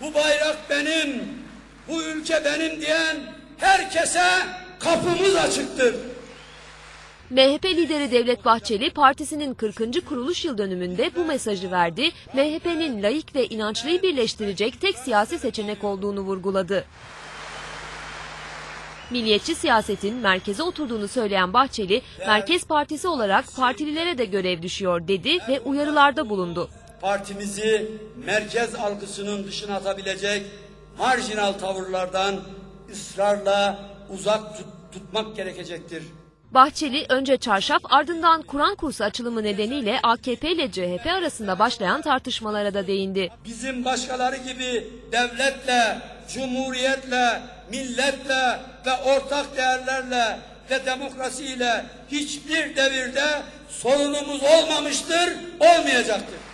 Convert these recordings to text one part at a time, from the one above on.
bu bayrak benim, bu ülke benim diyen herkese kapımız açıktır. MHP lideri Devlet Bahçeli partisinin 40. kuruluş yıl dönümünde bu mesajı verdi. MHP'nin laik ve inançlıyı birleştirecek tek siyasi seçenek olduğunu vurguladı. Milliyetçi siyasetin merkeze oturduğunu söyleyen Bahçeli, Merkez Partisi olarak partililere de görev düşüyor dedi ve uyarılarda bulundu. Partimizi merkez algısının dışına atabilecek marjinal tavırlardan ısrarla uzak tut- tutmak gerekecektir. Bahçeli önce çarşaf ardından Kur'an kursu açılımı nedeniyle AKP ile CHP arasında başlayan tartışmalara da değindi. Bizim başkaları gibi devletle, cumhuriyetle, milletle ve ortak değerlerle ve demokrasiyle hiçbir devirde sorunumuz olmamıştır, olmayacaktır.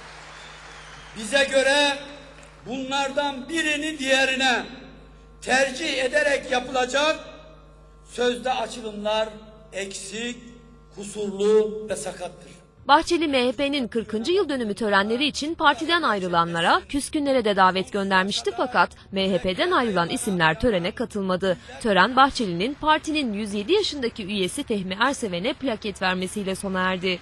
Bize göre bunlardan birini diğerine tercih ederek yapılacak sözde açılımlar eksik, kusurlu ve sakattır. Bahçeli MHP'nin 40. yıl dönümü törenleri için partiden ayrılanlara, küskünlere de davet göndermişti fakat MHP'den ayrılan isimler törene katılmadı. Tören Bahçeli'nin partinin 107 yaşındaki üyesi Fehmi Erseven'e plaket vermesiyle sona erdi.